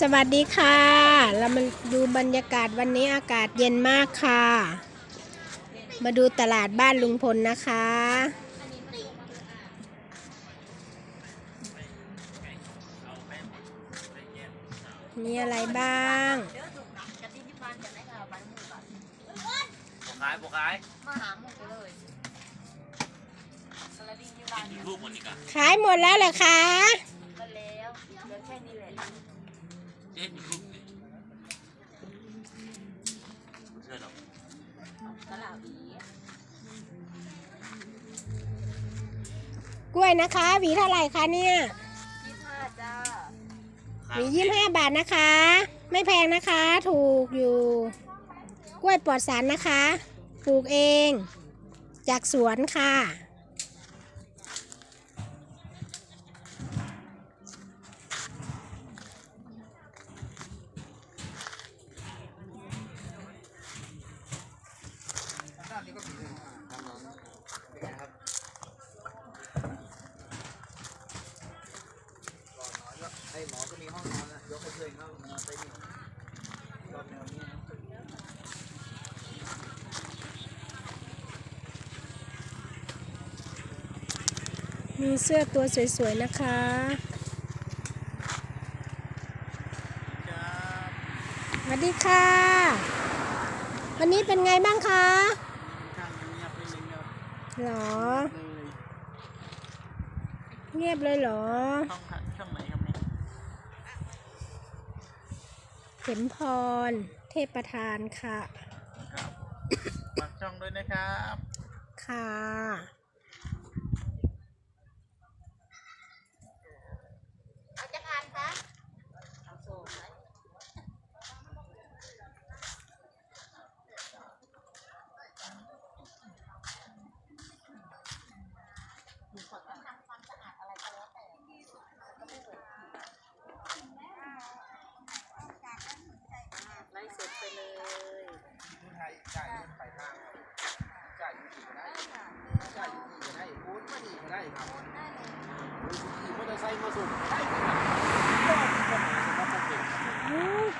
สวัสดีค่ะ เรามาดูบรรยากาศวันนี้อากาศเย็นมากค่ะ มาดูตลาดบ้านลุงพลนะคะ มีอะไรบ้างบกขายบกขายมาหาหมูไปเลยสลัดดิ้งอยู่บ้านกินรูปหมดอีกอะขายหมดแล้วเหรอคะมาแล้วเหลือแค่นี้แหละ เจ๊มีรูปสิเชื่อหรอกตลาดอีกล้วยนะคะ หวีเท่าไหร่คะเนี่ยยี่ห้าจ้าหวียี่ห้าบาทนะคะ ไม่แพงนะคะ ถูกอยู่ กล้วยปลอดสารนะคะ ปลูกเอง จากสวนค่ะ ไอ้หมอก็มีห้องนอนนะยกให้เพื่อนเขานอนไปนี่นอนแนวนี้นะมีเสื้อตัวสวยๆนะคะสวัสดีค่ะ วันนี้เป็นไงบ้างคะ ข้างเงียบนิดนึงครับ หรอเลยเงียบเลยเหรอช่องขัดช่องไหนครับเนี่ยเข็มพร เทพประธานค่ะ ครับฝากช่องด้วยนะครับ ค่ะ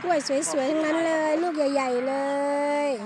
กล้วยสวยๆทั้งนั้นเลย ลูกใหญ่ ๆ เลยอ